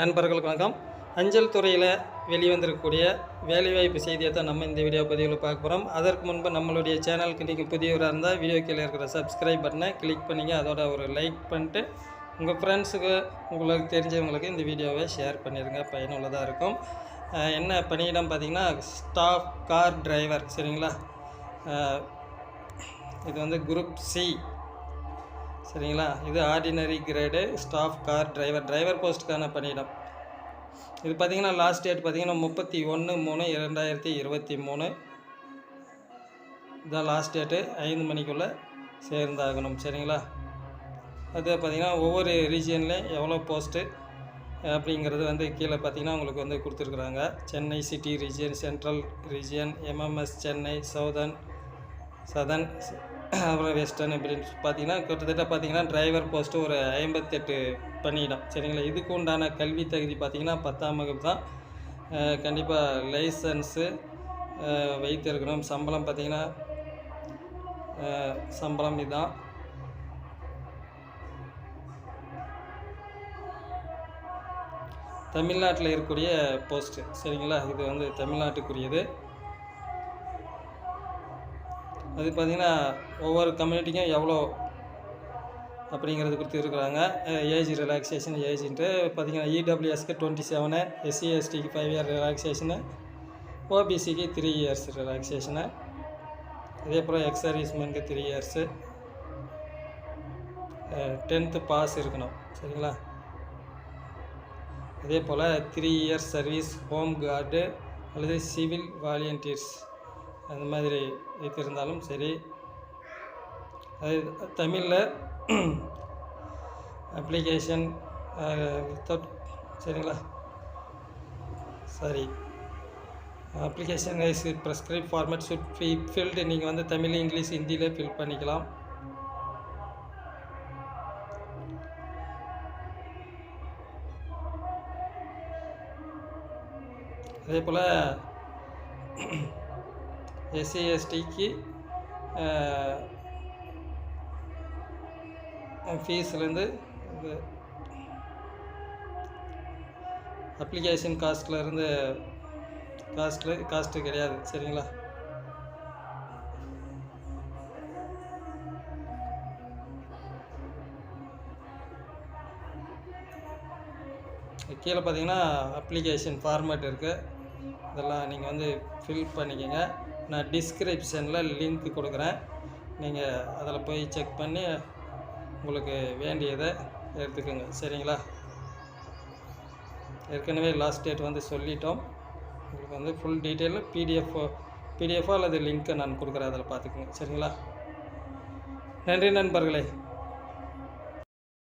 நண்பர்களுக்கு வணக்கம். அஞ்சல் துறையில் வெளிவந்திருக்கக்கூடிய வேலைவாய்ப்பு செய்தியை தான் நம்ம இந்த வீடியோ பதிவில் பார்க்க போகிறோம் அதற்கு முன்பு நம்மளுடைய சேனலுக்கு நீங்கள் புதியவராக இருந்தால் வீடியோ கீழே இருக்கிற சப்ஸ்கிரைப் பட்டனை கிளிக் பண்ணிங்க. அதோட ஒரு லைக் பண்ணிட்டு உங்கள் ஃப்ரெண்ட்ஸுக்கு உங்களுக்கு தெரிஞ்சவங்களுக்கு இந்த வீடியோவை ஷேர் பண்ணிடுங்க பயனுள்ளதாக இருக்கும். என்ன பணியிடம் பார்த்தீங்கன்னா ஸ்டாஃப் கார் டிரைவர் சரிங்களா? இது வந்து குரூப் சி சரிங்களா? இது ordinary grade staff car driver driver போஸ்ட்டுக்கான பணியிடம். இது பார்த்தீங்கன்னா லாஸ்ட் டேட் பார்த்தீங்கன்னா முப்பத்தி ஒன்று மூணு இரண்டாயிரத்தி இருபத்தி மூணு. இதுதான் லாஸ்ட் டேட்டு ஐந்து மணிக்குள்ளே சேர்ந்தாகணும். சரிங்களா? அது பார்த்தீங்கன்னா ஒவ்வொரு ரீஜியன்லேயும் எவ்வளோ போஸ்ட்டு அப்படிங்கிறது வந்து கீழே பார்த்தீங்கன்னா உங்களுக்கு வந்து கொடுத்துருக்குறாங்க. Chennai city region central region MMS Chennai southern southern அப்புறம் வெஸ்டர்ன் இப்படின்னு பார்த்தீங்கன்னா கிட்டத்தட்ட பார்த்தீங்கன்னா டிரைவர் போஸ்ட்டு ஒரு ஐம்பத்தெட்டு பணியிடம் சரிங்களா? இதுக்கு உண்டான கல்வி தகுதி பார்த்திங்கன்னா பத்தாம் வகுப்பு தான். கண்டிப்பாக லைசன்ஸு வைத்திருக்கணும். சம்பளம் பார்த்தீங்கன்னா சம்பளம் இதுதான் தமிழ்நாட்டில் இருக்கக்கூடிய போஸ்ட்டு சரிங்களா? இது வந்து தமிழ்நாட்டுக்குரியது. அது பார்த்திங்கன்னா ஒவ்வொரு கம்யூனிட்டிக்கும் எவ்வளோ அப்படிங்கிறது கொடுத்து இருக்கிறாங்க. ஏஜ் ரிலாக்ஸேஷன் ஏஜ்ன்ட்டு பார்த்தீங்கன்னா இடபிள்யூஎஸ்க்கு டுவெண்ட்டி செவனு எஸ்சி எஸ்டிக்கு ஃபைவ் இயர் ரிலாக்ஸேஷனு ஓபிசிக்கு த்ரீ இயர்ஸ் ரிலாக்ஸேஷனு இதே போல் எக்ஸர்வீஸ்மேனுக்கு த்ரீ இயர்ஸு டென்த்து பாஸ் இருக்கணும். சரிங்களா? அதே போல் three years service home guard அல்லது சிவில் வாலண்டியர்ஸ் அந்த மாதிரி வைத்திருந்தாலும் சரி. அது தமிழில் அப்ளிகேஷன் வித்தவுட் சரிங்களா? Sorry application is prescribe format should ஃபி ஃபில்டு நீங்கள் வந்து தமிழ் இங்கிலீஷ் ஹிந்தியில் ஃபில் பண்ணிக்கலாம். அதே போல் எஸ்சி எஸ்டிக்கு ஃபீஸ்லேருந்து இது அப்ளிகேஷன் காஸ்ட்லேருந்து காஸ்ட்டு காஸ்ட்டில் காஸ்ட்டு கிடையாது சரிங்களா? கீழே பார்த்தீங்கன்னா அப்ளிகேஷன் ஃபார்மேட் இருக்குது இதெல்லாம் நீங்கள் வந்து ஃபில் பண்ணிக்கோங்க. நான் டிஸ்கிரிப்ஷனில் லிங்க் கொடுக்குறேன். நீங்கள் அதில் போய் செக் பண்ணி உங்களுக்கு வேண்டியதை எடுத்துக்கோங்க. சரிங்களா? ஏற்கனவே லாஸ்ட் டேட் வந்து சொல்லிட்டோம். உங்களுக்கு வந்து ஃபுல் டீட்டெயிலில் பிடிஎஃப் பிடிஎஃபோ அல்லது லிங்க்கை நான் கொடுக்குறேன். அதில் பார்த்துக்குங்க. சரிங்களா? நன்றி நண்பர்களே.